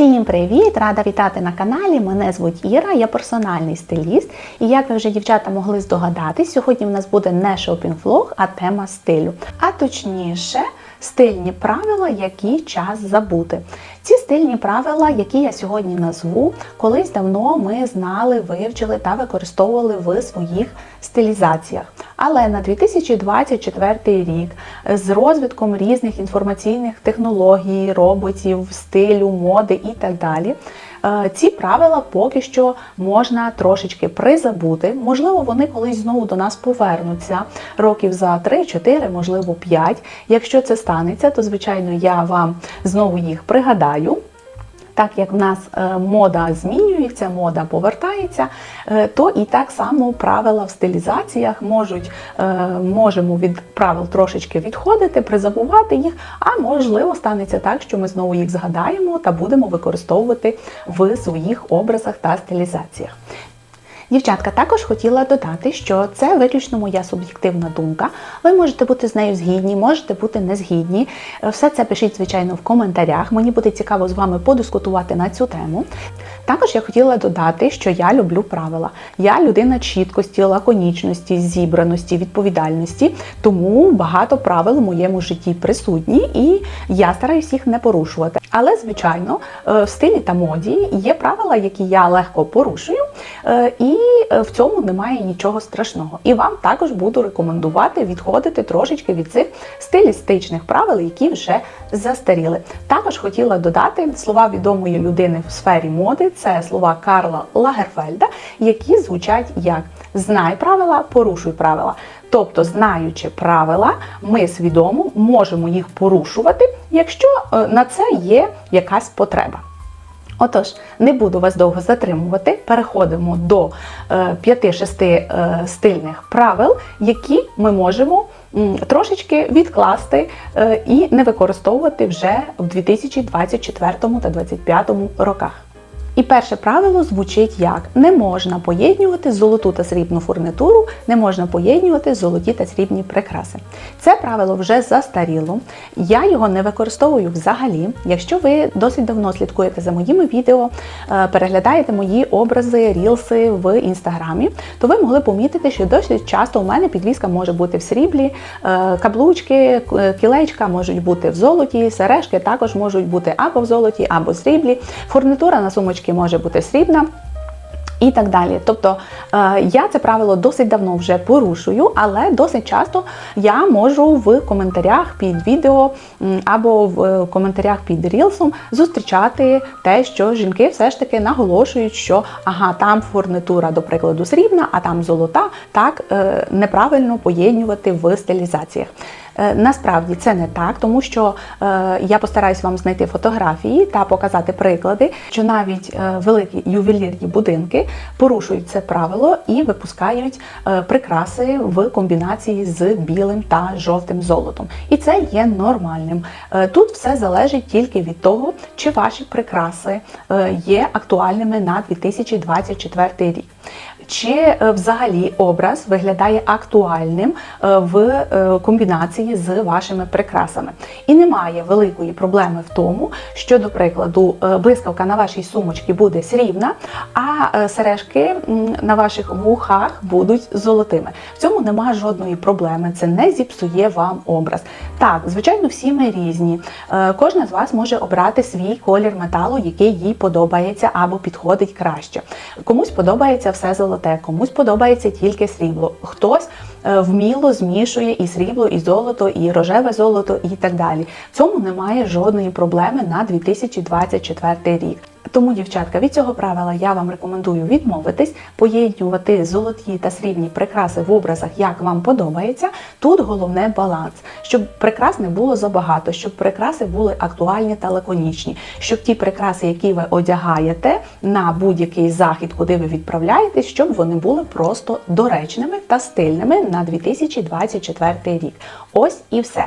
Всім привіт! Рада вітати на каналі. Мене звуть Іра, я персональний стиліст. І як ви вже дівчата могли здогадатись, сьогодні в нас буде не шопінг-влог, а тема стилю. А точніше, стильні правила, які час забути. Ці стильні правила, які я сьогодні назву, колись давно ми знали, вивчили та використовували в своїх стилізаціях. Але на 2024 рік з розвитком різних інформаційних технологій, роботів, стилю, моди і так далі. е, Ці правила поки що можна трошечки призабути. Можливо, вони колись знову до нас повернуться років за 3-4, можливо, 5. Якщо це станеться, то звичайно я вам знову їх пригадаю. Так як в нас е, мода змінюється, мода повертається, е, то і так само правила в стилізаціях можуть е, можемо від правил трошечки відходити, призабувати їх, а можливо станеться так, що ми знову їх згадаємо та будемо використовувати в своїх образах та стилізаціях. Дівчатка, також хотіла додати, що це виключно моя суб'єктивна думка. Ви можете бути з нею згідні, можете бути не згідні. Все це пишіть, звичайно, в коментарях. Мені буде цікаво з вами подискутувати на цю тему. Також я хотіла додати, що я люблю правила. Я людина чіткості, лаконічності, зібраності, відповідальності, тому багато правил у моєму житті присутні, і я стараюсь їх не порушувати. Але, звичайно, е, в стилі та моді є правила, які я легко порушую, е, і е, в цьому немає нічого страшного. І вам також буду рекомендувати відходити трошечки від цих стилістичних правил, які вже застаріли. Також хотіла додати слова відомої людини в сфері моди. Це слова Карла Лагерфельда, які звучать як знай правила, порушуй правила. Тобто, знаючи правила, ми свідомо можемо їх порушувати, якщо е, на це є якась потреба. Отож, не буду вас довго затримувати. Переходимо до 5-6 стильних правил, які ми можемо трошечки відкласти е, і не використовувати вже в 2024 та 2025 роках. І перше правило звучить як: не можна поєднювати золоту та срібну фурнитуру, не можна поєднювати золоті та срібні прикраси. Це правило вже застаріло. Я його не використовую взагалі. Якщо ви досить давно слідкуєте за моїми відео, е, переглядаєте мої образи, рілси в інстаграмі, то ви могли помітити, що досить часто у мене підвіска може бути в сріблі, е, каблучки, кілечка можуть бути в золоті, сережки також можуть бути або в золоті, або в сріблі. Фурнитура на сумочки може бути срібна. І так далі. Тобто е, я це правило досить давно вже порушую, але досить часто я можу в коментарях під відео або в е, коментарях під рілсом зустрічати те, що жінки все ж таки наголошують, що ага, там фурнитура, до прикладу, срібна, а там золота, так е, неправильно поєднювати в стилізаціях. Е, Насправді це не так, тому що е, я постараюсь вам знайти фотографії та показати приклади, що навіть е, великі ювелірні будинки порушують це правило і випускають прикраси в комбінації з білим та жовтим золотом. І це є нормальним. Тут все залежить тільки від того, чи ваші прикраси є актуальними на 2024 рік. Чи е, взагалі образ виглядає актуальним е, в е, комбінації з вашими прикрасами? І немає великої проблеми в тому, що, до прикладу, блискавка на вашій сумочці буде срібна, а сережки на ваших вухах будуть золотими. В цьому немає жодної проблеми. Це не зіпсує вам образ. Так, звичайно, всі ми різні. Кожна з вас може обрати свій колір металу, який їй подобається або підходить краще. Комусь подобається все золоте, комусь подобається тільки срібло. Хтось е, вміло змішує і срібло, і золото, і рожеве золото, і так далі. В цьому немає жодної проблеми на 2024 рік. Тому, дівчатка, від цього правила я вам рекомендую відмовитись, поєднувати золоті та срібні прикраси в образах, як вам подобається. Тут головне баланс, щоб прикрас не було забагато, щоб прикраси були актуальні та лаконічні, щоб ті прикраси, які ви одягаєте на будь-який захід, куди ви відправляєтесь, щоб вони були просто доречними та стильними на 2024 рік. Ось і все.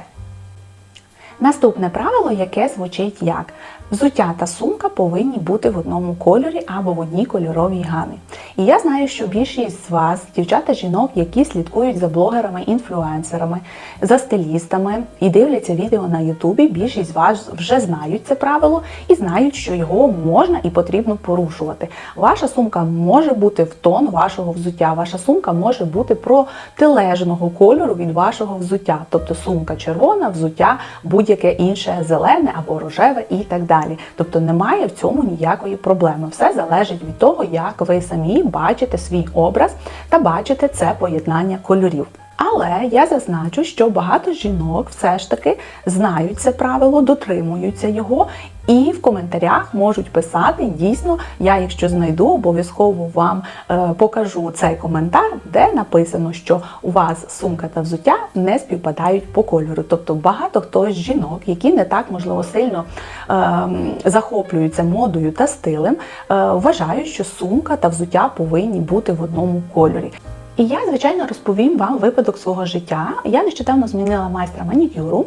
Наступне правило, яке звучить як взуття та сумка повинні бути в одному кольорі або в одній кольоровій гамі. І я знаю, що більшість з вас, дівчата, жінок, які слідкують за блогерами, інфлюенсерами, за стилістами і дивляться відео на Ютубі, більшість з вас вже знають це правило і знають, що його можна і потрібно порушувати. Ваша сумка може бути в тон вашого взуття. Ваша сумка може бути протилежного кольору від вашого взуття, тобто сумка червона, взуття будь-яке інше зелене або рожеве і так далі. Тобто немає в цьому ніякої проблеми. Все залежить від того, як ви самі бачите свій образ та бачите це поєднання кольорів. Але я зазначу, що багато жінок все ж таки знають це правило, дотримуються його, і в коментарях можуть писати дійсно. Я, якщо знайду, обов'язково вам е, покажу цей коментар, де написано, що у вас сумка та взуття не співпадають по кольору. Тобто багато хто з жінок, які не так можливо сильно е, захоплюються модою та стилем, е, вважають, що сумка та взуття повинні бути в одному кольорі. І я, звичайно, розповім вам випадок свого життя. Я нещодавно змінила майстра манікюру,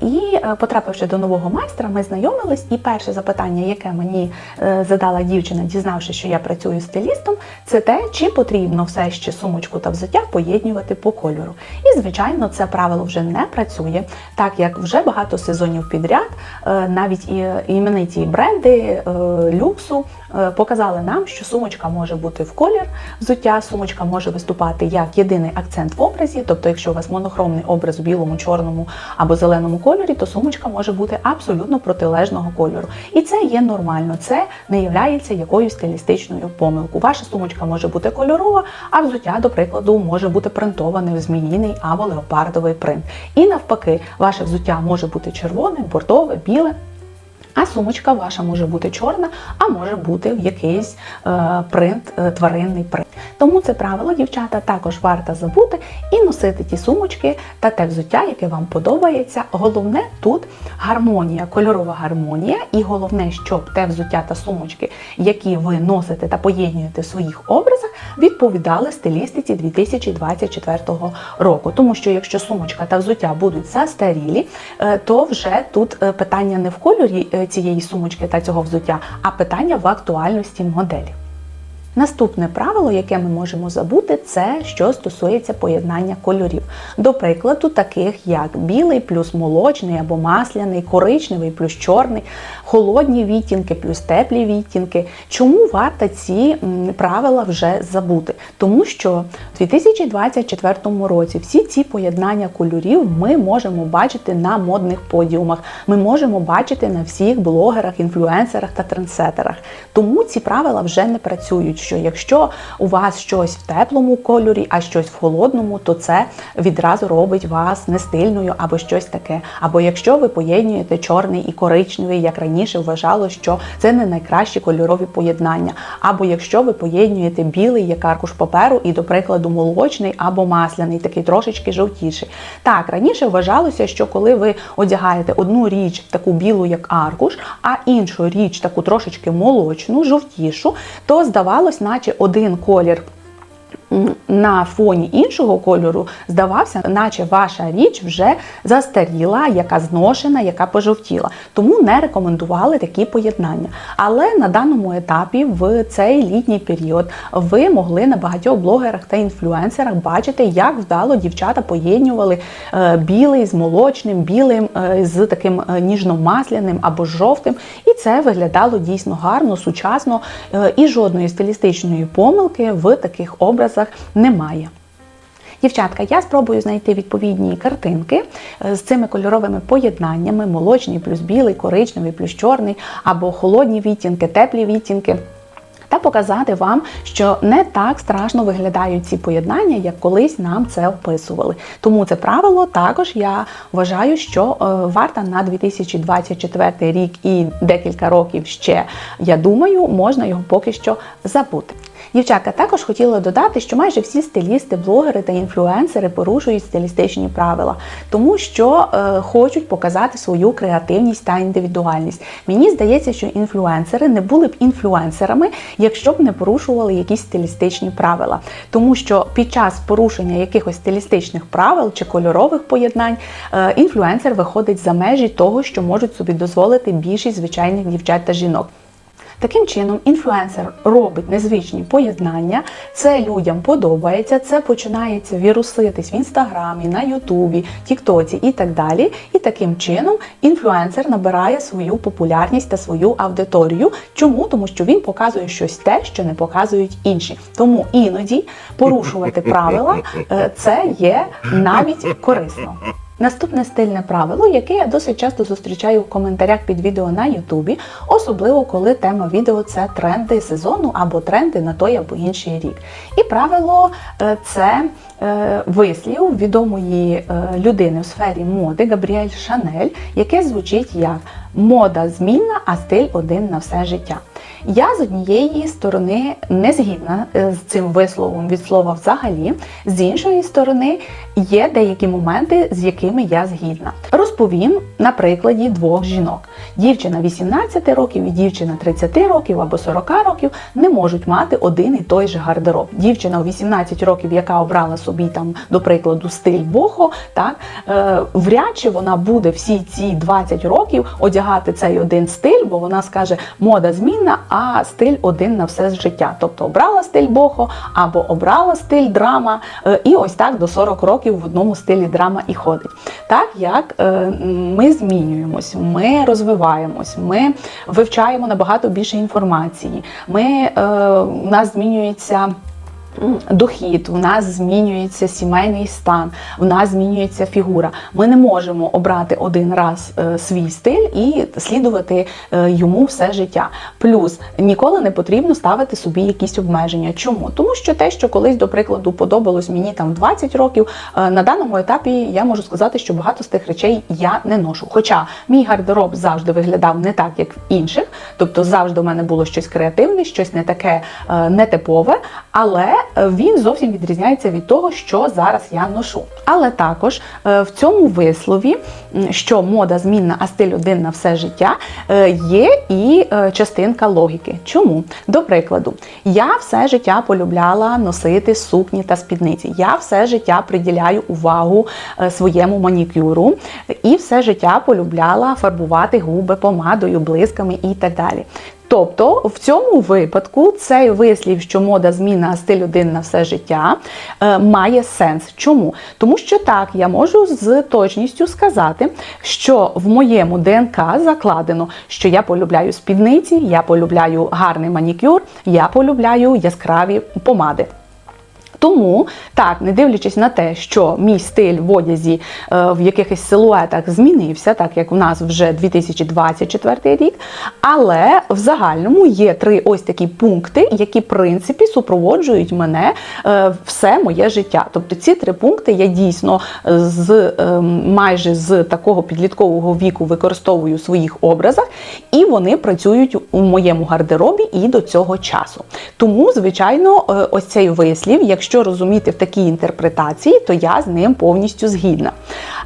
і, е, потрапивши до нового майстра, ми знайомились. І перше запитання, яке мені е, задала дівчина, дізнавши, що я працюю стилістом, це те, чи потрібно все ще сумочку та взуття поєднювати по кольору. І, звичайно, це правило вже не працює, так як вже багато сезонів підряд, навіть і імениті бренди люксу показали нам, що сумочка може бути в колір взуття, сумочка може виступати як єдиний акцент в образі, тобто, якщо у вас монохромний образ у білому, чорному або зеленому кольорі, то сумочка може бути абсолютно протилежного кольору. І це є нормально, це не є якоюсь стилістичною помилкою. Ваша сумочка може бути кольорова, а взуття, до прикладу, може бути принтоване в зміїний або леопардовий принт. І навпаки, ваше взуття може бути червоне, бордове, біле. А сумочка ваша може бути чорна, а може бути якийсь е, принт, е, тваринний принт. Тому це правило, дівчата, також варто забути і носити ті сумочки та те взуття, яке вам подобається. Головне тут гармонія, кольорова гармонія, і головне, щоб те взуття та сумочки, які ви носите та поєднуєте в своїх образах, відповідали стилістиці 2024 року. Тому що якщо сумочка та взуття будуть застарілі, е, то вже тут е, питання не в кольорі е, цієї сумочки та цього взуття, а питання в актуальності моделі. Наступне правило, яке ми можемо забути, це що стосується поєднання кольорів. До прикладу, таких як білий плюс молочний або масляний, коричневий плюс чорний, холодні відтінки плюс теплі відтінки. Чому варто ці правила вже забути? Тому що в 2024 році всі ці поєднання кольорів ми можемо бачити на модних подіумах, ми можемо бачити на всіх блогерах, інфлюенсерах та трендсетерах. Тому ці правила вже не працюють що якщо у вас щось в теплому кольорі, а щось в холодному, то це відразу робить вас нестильною або щось таке. Або якщо ви поєднуєте чорний і коричневий, як раніше вважало, що це не найкращі кольорові поєднання. Або якщо ви поєднуєте білий як аркуш паперу і, до прикладу, молочний або масляний, такий трошечки жовтіший. Так, раніше вважалося, що коли ви одягаєте одну річ, таку білу, як аркуш, а іншу річ, таку трошечки молочну, жовтішу, то здавалося здавалось, наче один колір на фоні іншого кольору здавався, наче ваша річ вже застаріла, яка зношена, яка пожовтіла. Тому не рекомендували такі поєднання. Але на даному етапі, в цей літній період, ви могли на багатьох блогерах та інфлюенсерах бачити, як вдало дівчата поєднували е, білий з молочним, білим е, з таким е, ніжно-масляним або жовтим. І це виглядало дійсно гарно, сучасно і жодної стилістичної помилки в таких образах немає. Дівчатка, я спробую знайти відповідні картинки е, з цими кольоровими поєднаннями: молочний плюс білий, коричневий плюс чорний, або холодні відтінки, теплі відтінки. Та показати вам, що не так страшно виглядають ці поєднання, як колись нам це описували. Тому це правило також я вважаю, що е, варта на 2024 рік і декілька років ще, я думаю, можна його поки що забути. Дівчатка також хотіла додати, що майже всі стилісти, блогери та інфлюенсери порушують стилістичні правила, тому що е, хочуть показати свою креативність та індивідуальність. Мені здається, що інфлюенсери не були б інфлюенсерами, якщо б не порушували якісь стилістичні правила. Тому що під час порушення якихось стилістичних правил чи кольорових поєднань е, інфлюенсер виходить за межі того, що можуть собі дозволити більшість звичайних дівчат та жінок. Таким чином, інфлюенсер робить незвичні поєднання, це людям подобається, це починається віруситись в інстаграмі, на Ютубі, Тіктоці і так далі. І таким чином інфлюенсер набирає свою популярність та свою аудиторію. Чому? Тому що він показує щось те, що не показують інші. Тому іноді порушувати правила е, це є навіть корисно. Наступне стильне правило, яке я досить часто зустрічаю в коментарях під відео на Ютубі, особливо коли тема відео це тренди сезону або тренди на той або інший рік. І правило е, це е, вислів відомої е, людини в сфері моди Габріель Шанель, яке звучить як мода змінна, а стиль один на все життя. Я з однієї сторони не згідна е, з цим висловом від слова взагалі, з іншої сторони є деякі моменти, з якими я згідна. Розповім на прикладі двох жінок. Дівчина 18 років і дівчина 30 років або 40 років не можуть мати один і той же гардероб. Дівчина у 18 років, яка обрала собі там, до прикладу, стиль бохо, так е, вряд чи вона буде всі ці 20 років одягати цей один стиль, бо вона скаже, мода змінна, а стиль один на все життя. Тобто обрала стиль бохо або обрала стиль драма, е, і ось так до 40 років в одному стилі драма і ходить. Так як е, ми змінюємось, ми розвиваємось, ми вивчаємо набагато більше інформації. Ми, е, у нас змінюється. Дохід, у нас змінюється сімейний стан, у нас змінюється фігура. Ми не можемо обрати один раз е, свій стиль і слідувати е, йому все життя. Плюс ніколи не потрібно ставити собі якісь обмеження. Чому? Тому що те, що колись, до прикладу, подобалось мені там в 20 років, е, на даному етапі я можу сказати, що багато з тих речей я не ношу. Хоча мій гардероб завжди виглядав не так, як в інших, тобто завжди у мене було щось креативне, щось не таке нетипове, але він зовсім відрізняється від того, що зараз я ношу. Але також е, в цьому вислові, що мода змінна, а стиль один на все життя, е, є і е, частинка логіки. Чому? До прикладу, я все життя полюбляла носити сукні та спідниці. Я все життя приділяю увагу е, своєму манікюру і все життя полюбляла фарбувати губи помадою, блисками і так далі. Тобто в цьому випадку цей вислів, що мода зміна, стиль один на все життя, е, має сенс. Чому? Тому що так, я можу з точністю сказати, що в моєму ДНК закладено, що я полюбляю спідниці, я полюбляю гарний манікюр, я полюбляю яскраві помади. Тому так, не дивлячись на те, що мій стиль в одязі е, в якихось силуетах змінився, так як в нас вже 2024 рік. Але в загальному є три ось такі пункти, які в принципі супроводжують мене е, все моє життя. Тобто ці три пункти я дійсно з е, майже з такого підліткового віку використовую в своїх образах, і вони працюють у моєму гардеробі і до цього часу. Тому, звичайно, ось цей вислів, якщо розуміти в такій інтерпретації, то я з ним повністю згідна.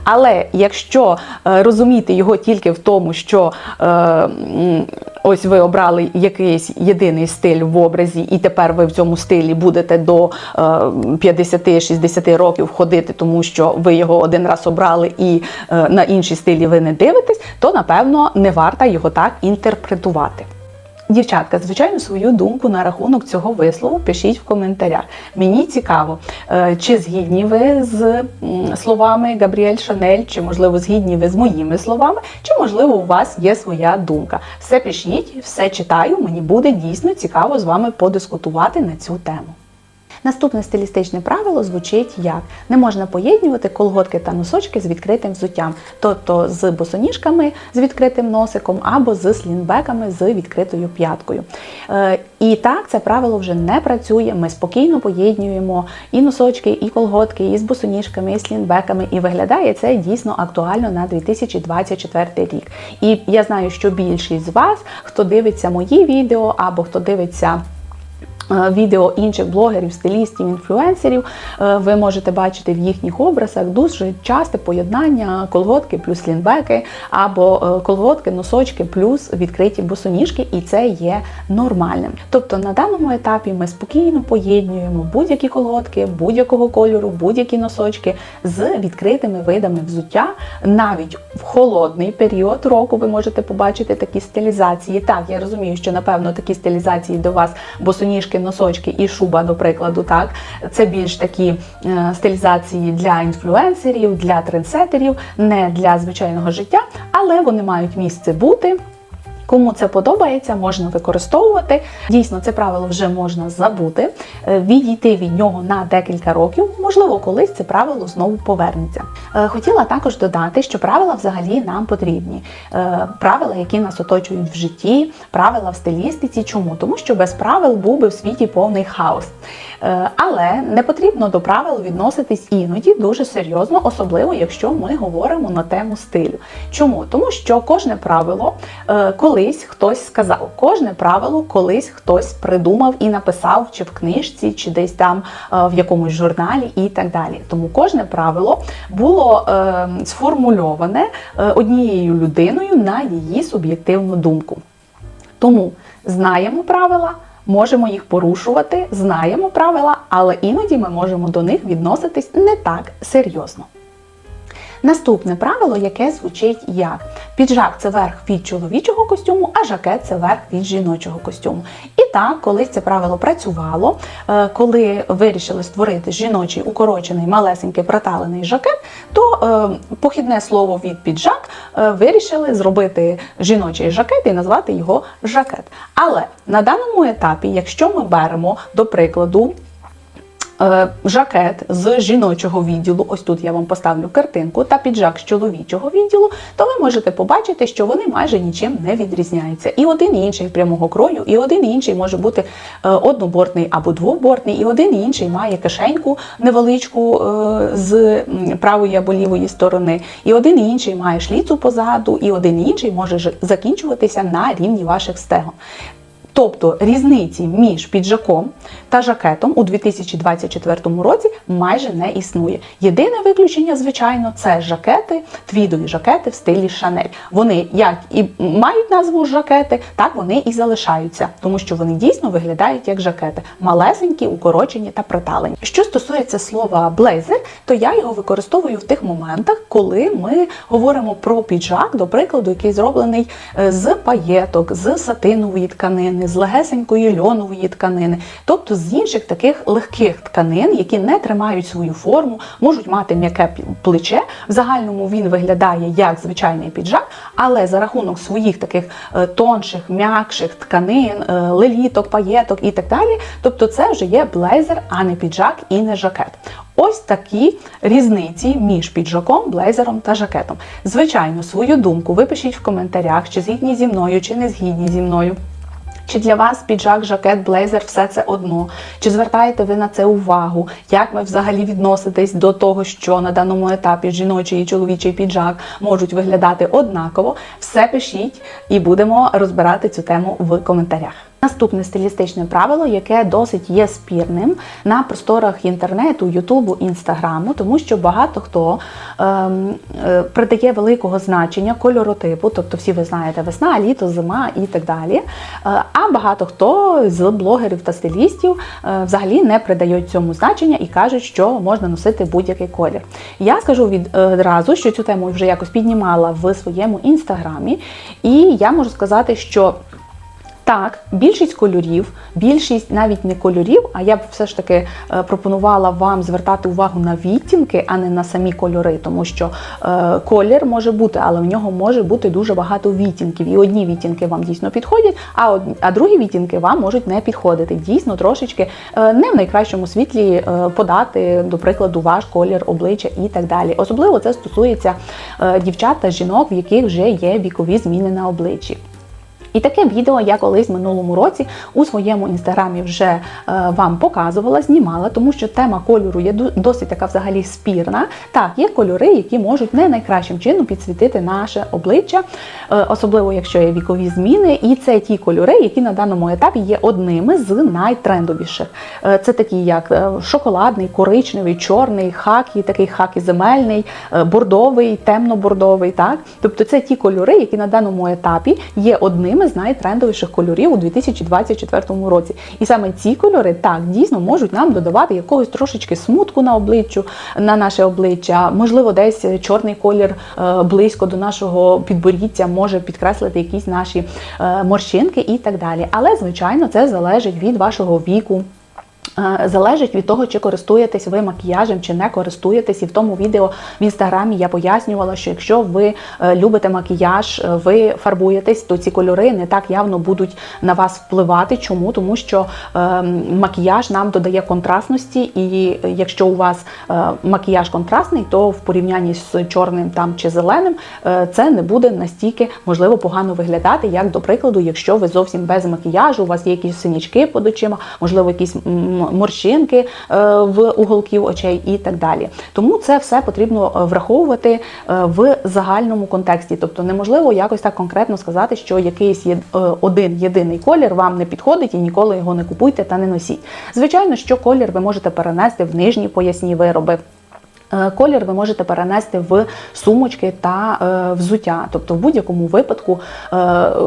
Але якщо е, розуміти його тільки в тому, що е, ось ви обрали якийсь єдиний стиль в образі, і тепер ви в цьому стилі будете до е, 50-60 років ходити, тому що ви його один раз обрали і е, на інші стилі ви не дивитесь, то напевно не варто його так інтерпретувати. Дівчатка, звичайно, свою думку на рахунок цього вислову пишіть в коментарях. Мені цікаво, е, чи згідні ви з словами Габріель Шанель, чи можливо згідні ви з моїми словами, чи можливо у вас є своя думка. Все пишіть, все читаю. Мені буде дійсно цікаво з вами подискутувати на цю тему. Наступне стилістичне правило звучить як не можна поєднувати колготки та носочки з відкритим взуттям, тобто з босоніжками з відкритим носиком або з слінбеками з відкритою п'яткою. Е, і так це правило вже не працює. Ми спокійно поєднуємо і носочки, і колготки, і з босоніжками, і слінбеками. І виглядає це дійсно актуально на 2024 рік. І я знаю, що більшість з вас, хто дивиться мої відео або хто дивиться Відео інших блогерів, стилістів, інфлюенсерів е, ви можете бачити в їхніх образах дуже часте поєднання колготки плюс лінбеки, або е, колготки, носочки плюс відкриті босоніжки, і це є нормальним. Тобто на даному етапі ми спокійно поєднуємо будь-які колготки, будь-якого кольору, будь-які носочки з відкритими видами взуття. Навіть в холодний період року ви можете побачити такі стилізації. Так, я розумію, що напевно такі стилізації до вас босоніжки, носочки і шуба, до прикладу, так це більш такі е, стилізації для інфлюенсерів, для трендсетерів, не для звичайного життя, але вони мають місце бути. Кому це подобається, можна використовувати. Дійсно, це правило вже можна забути, е, відійти від нього на декілька років. Можливо, колись це правило знову повернеться. Е, Хотіла також додати, що правила взагалі нам потрібні. Е, Правила, які нас оточують в житті, правила в стилістиці. Чому? Тому що без правил був би в світі повний хаос. Але не потрібно до правил відноситись іноді дуже серйозно, особливо якщо ми говоримо на тему стилю. Чому? Тому що кожне правило е, колись хтось сказав, кожне правило колись хтось придумав і написав, чи в книжці, чи десь там е, в якомусь журналі, і так далі. Тому кожне правило було е, сформульоване е, однією людиною на її суб'єктивну думку. Тому знаємо правила, можемо їх порушувати, знаємо правила, але іноді ми можемо до них відноситись не так серйозно. Наступне правило, яке звучить як піджак це верх від чоловічого костюму, а жакет це верх від жіночого костюму. І так, колись це правило працювало, е, коли вирішили створити жіночий укорочений малесенький проталений жакет, то е, похідне слово від піджак е, вирішили зробити жіночий жакет і назвати його жакет. Але на даному етапі, якщо ми беремо до прикладу жакет з жіночого відділу, ось тут я вам поставлю картинку, та піджак з чоловічого відділу, то ви можете побачити, що вони майже нічим не відрізняються. І один і інший прямого крою, і один і інший може бути е, однобортний або двобортний, і один і інший має кишеньку невеличку е, з правої або лівої сторони, і один і інший має шліцу позаду, і один і інший може закінчуватися на рівні ваших стегон. Тобто різниці між піджаком та жакетом у 2024 році майже не існує. Єдине виключення, звичайно, це жакети, твідові жакети в стилі Шанель. Вони як і мають назву жакети, так вони і залишаються, тому що вони дійсно виглядають як жакети, малесенькі, укорочені та приталені. Що стосується слова блейзер, то я його використовую в тих моментах, коли ми говоримо про піджак, до прикладу, який зроблений е, з паєток, з сатинової тканини, з легесенької льонової тканини, тобто з інших таких легких тканин, які не тримають свою форму, можуть мати м'яке плече. В загальному він виглядає як звичайний піджак, але за рахунок своїх таких е, тонших, м'якших тканин, е, леліток, паєток і так далі. Тобто це вже є блейзер, а не піджак і не жакет. Ось такі різниці між піджаком, блейзером та жакетом. Звичайно, свою думку ви пишіть в коментарях, чи згідні зі мною, чи не згідні зі мною. Чи для вас піджак, жакет, блейзер все це одно? Чи звертаєте ви на це увагу? Як ви взагалі відноситесь до того, що на даному етапі жіночий і чоловічий піджак можуть виглядати однаково? Все пишіть і будемо розбирати цю тему в коментарях. Наступне стилістичне правило, яке досить є спірним на просторах інтернету, Ютубу, Інстаграму, тому що багато хто ем, е, придає великого значення кольоротипу, тобто всі ви знаєте, весна, літо, зима і так далі. Е, а багато хто з блогерів та стилістів е, взагалі не придають цьому значення і кажуть, що можна носити будь-який колір. Я скажу відразу, що цю тему вже якось піднімала в своєму інстаграмі, і я можу сказати, що. Так, більшість кольорів, більшість навіть не кольорів, а я б все ж таки е, пропонувала вам звертати увагу на відтінки, а не на самі кольори, тому що е, колір може бути, але в нього може бути дуже багато відтінків. І одні відтінки вам дійсно підходять, а од... а другі відтінки вам можуть не підходити. Дійсно, трошечки е, не в найкращому світлі е, подати, до прикладу, ваш колір обличчя і так далі. Особливо це стосується е, дівчат та жінок, в яких вже є вікові зміни на обличчі. І таке відео я колись в минулому році у своєму інстаграмі вже е, вам показувала, знімала, тому що тема кольору є досить така взагалі спірна. Так, є кольори, які можуть не найкращим чином підсвітити наше обличчя, е, особливо якщо є вікові зміни. І це ті кольори, які на даному етапі є одними з найтрендовіших. Е, Це такі, як шоколадний, коричневий, чорний, хакі, такий хакі земельний, бордовий, темно-бордовий. Так? Тобто це ті кольори, які на даному етапі є одними з найтрендовіших кольорів у 2024 році. І саме ці кольори так дійсно можуть нам додавати якогось трошечки смутку на обличчю, на наше обличчя. Можливо, десь чорний колір е, близько до нашого підборіття може підкреслити якісь наші е, морщинки і так далі. Але звичайно, це залежить від вашого віку. Е, Залежить від того, чи користуєтесь ви макіяжем, чи не користуєтесь. І в тому відео в інстаграмі я пояснювала, що якщо ви е, любите макіяж, е, ви фарбуєтесь, то ці кольори не так явно будуть на вас впливати. Чому? Тому що макіяж нам додає контрастності, і якщо у вас макіяж контрастний, то в порівнянні з чорним там чи зеленим це не буде настільки можливо погано виглядати, як до прикладу, якщо ви зовсім без макіяжу, у вас є якісь синячки під очима, можливо, якісь морщинки е, в уголків очей і так далі. Тому це все потрібно е, враховувати е, в загальному контексті. Тобто неможливо якось так конкретно сказати, що якийсь є- один єдиний колір вам не підходить і ніколи його не купуйте та не носіть. Звичайно, що колір ви можете перенести в нижні поясні вироби. Е, Колір ви можете перенести в сумочки та е, взуття. Тобто, в будь-якому випадку е,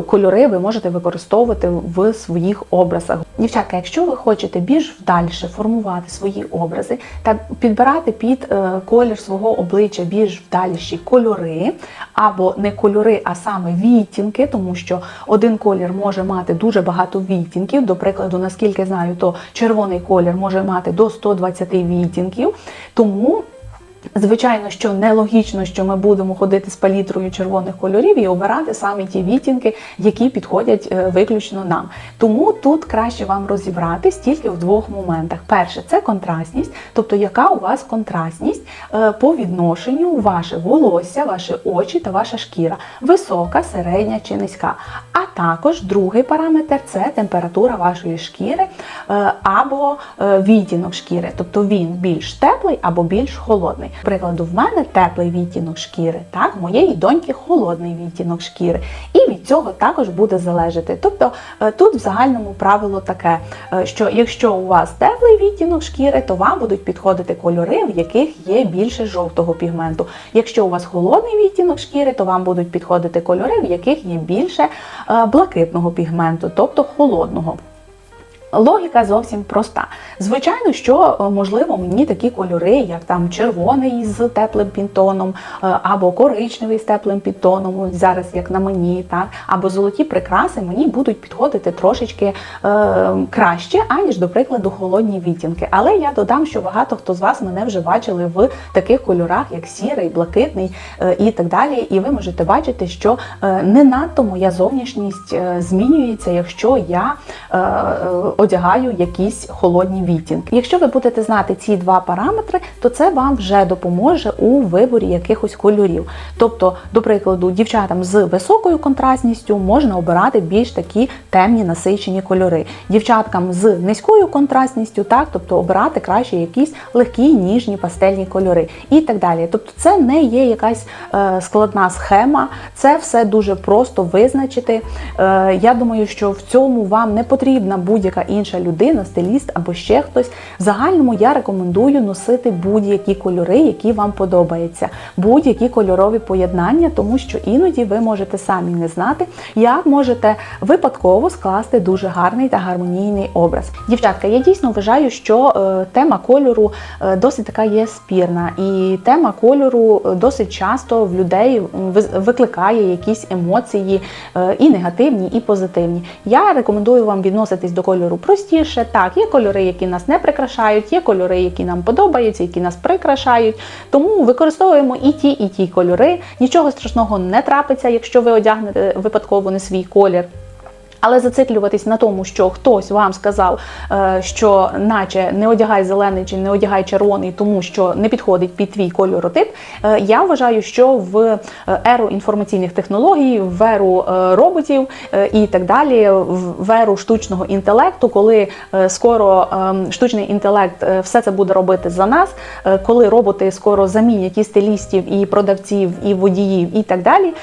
кольори ви можете використовувати в своїх образах. Дівчатка, якщо ви хочете більш вдальше формувати свої образи та підбирати під колір свого обличчя більш вдаліші кольори, або не кольори, а саме відтінки, тому що один колір може мати дуже багато відтінків. До прикладу, наскільки знаю, то червоний колір може мати до 120 відтінків. Тому Звичайно, що нелогічно, що ми будемо ходити з палітрою червоних кольорів і обирати саме ті відтінки, які підходять е, виключно нам. Тому тут краще вам розібратись тільки в двох моментах. Перше це контрастність, тобто яка у вас контрастність е, по відношенню ваше волосся, ваші очі та ваша шкіра, висока, середня чи низька. А також другий параметр це температура вашої шкіри е, або відтінок шкіри, тобто він більш теплий або більш холодний. Прикладу, в мене теплий відтінок шкіри, так, в моєї доньки холодний відтінок шкіри. І від цього також буде залежати. Тобто е, тут в загальному правило таке, е, що якщо у вас теплий відтінок шкіри, то вам будуть підходити кольори, в яких є більше жовтого пігменту. Якщо у вас холодний відтінок шкіри, то вам будуть підходити кольори, в яких є більше е, блакитного пігменту, тобто холодного. Логіка зовсім проста. Звичайно, що е, можливо мені такі кольори, як там червоний з теплим підтоном, е, або коричневий з теплим підтоном, ось зараз як на мені, так, або золоті прикраси мені будуть підходити трошечки е, краще, аніж, до прикладу, холодні відтінки. Але я додам, що багато хто з вас мене вже бачили в таких кольорах, як сірий, блакитний е, і так далі. І ви можете бачити, що е, не надто моя зовнішність е, змінюється, якщо я е, е, одягаю якісь холодні відтінки. Якщо ви будете знати ці два параметри, то це вам вже допоможе у виборі якихось кольорів. Тобто, до прикладу, дівчатам з високою контрастністю можна обирати більш такі темні насичені кольори. Дівчаткам з низькою контрастністю, так, тобто обирати краще якісь легкі, ніжні пастельні кольори і так далі. Тобто, це не є якась е, складна схема, це все дуже просто визначити. Е, я думаю, що в цьому вам не потрібна будь-яка інша людина, стиліст або ще хтось. В загальному я рекомендую носити будь-які кольори, які вам подобаються, будь-які кольорові поєднання, тому що іноді ви можете самі не знати, як можете випадково скласти дуже гарний та гармонійний образ. Дівчатка, я дійсно вважаю, що е, тема кольору е, досить така є спірна, і тема кольору е, досить часто в людей викликає якісь емоції і негативні, і позитивні. Я рекомендую вам відноситись до кольору простіше. Так, є кольори, які нас не прикрашають, є кольори, які нам подобаються, які нас прикрашають. Тому використовуємо і ті, і ті кольори. Нічого страшного не трапиться, якщо ви одягнете випадково не свій колір. Але зациклюватись на тому, що хтось вам сказав, е, що наче не одягай зелений чи не одягай червоний, тому що не підходить під твій кольоротип. е, Я вважаю, що в е, еру інформаційних технологій, в еру роботів і так далі, в еру штучного інтелекту, коли скоро ем, штучний інтелект все це буде робити за нас, коли роботи скоро замінять і стилістів, і продавців, і водіїв, і так далі,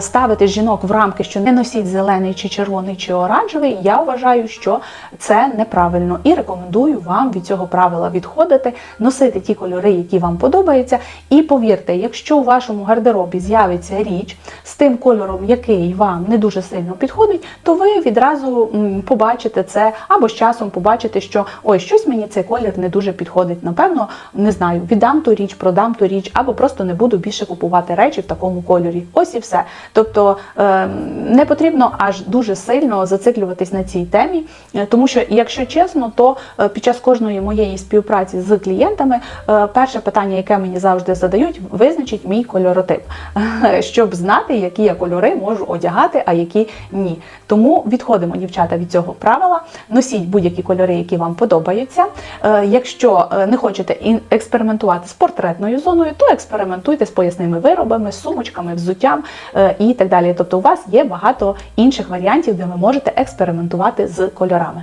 ставити жінок в рамки, що не носіть зелений чи червоний чи оранжевий, я вважаю, що це неправильно і рекомендую вам від цього правила відходити, носити ті кольори, які вам подобаються. І повірте, якщо у вашому гардеробі з'явиться річ з тим кольором, який вам не дуже сильно підходить, то ви відразу побачите це або з часом побачите, що ой, щось мені цей колір не дуже підходить. Напевно, не знаю, віддам ту річ, продам ту річ, або просто не буду більше купувати речі в такому кольорі. Ось і все. Тобто е, не потрібно аж дуже сильно зациклюватись на цій темі, е, тому що, якщо чесно, то е, під час кожної моєї співпраці з клієнтами е, перше питання, яке мені завжди задають, визначить мій кольоротип, щоб знати, які я кольори можу одягати, а які ні. Тому відходимо, дівчата, від цього правила. Носіть будь-які кольори, які вам подобаються. Якщо не хочете експериментувати з портретною зоною, то експериментуйте з поясними виробами, сумочками, взуттям і так далі. Тобто, у вас є багато інших варіантів, де ви можете експериментувати з кольорами.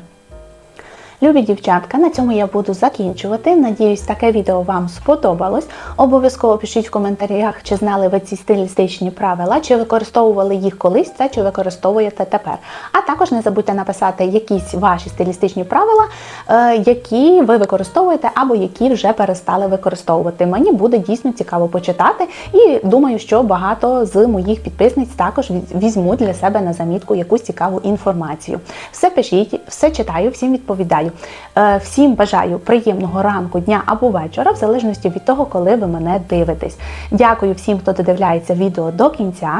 Любі дівчатка, на цьому я буду закінчувати. Надіюсь, таке відео вам сподобалось. Обов'язково пишіть в коментарях, чи знали ви ці стилістичні правила, чи використовували їх колись, та чи використовуєте тепер. А також не забудьте написати якісь ваші стилістичні правила, е, які ви використовуєте або які вже перестали використовувати. Мені буде дійсно цікаво почитати, і думаю, що багато з моїх підписниць також візьмуть для себе на замітку якусь цікаву інформацію. Все пишіть, все читаю, всім відповідаю. Е, Всім бажаю приємного ранку, дня або вечора, в залежності від того, коли ви мене дивитесь. Дякую всім, хто додивляється відео до кінця.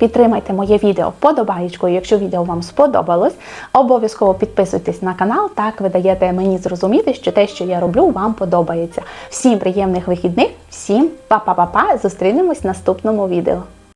Підтримайте моє відео вподобаєчкою, якщо відео вам сподобалось. Обов'язково підписуйтесь на канал, так ви даєте мені зрозуміти, що те, що я роблю, вам подобається. Всім приємних вихідних, всім па-па-па-па. Зустрінемось в наступному відео.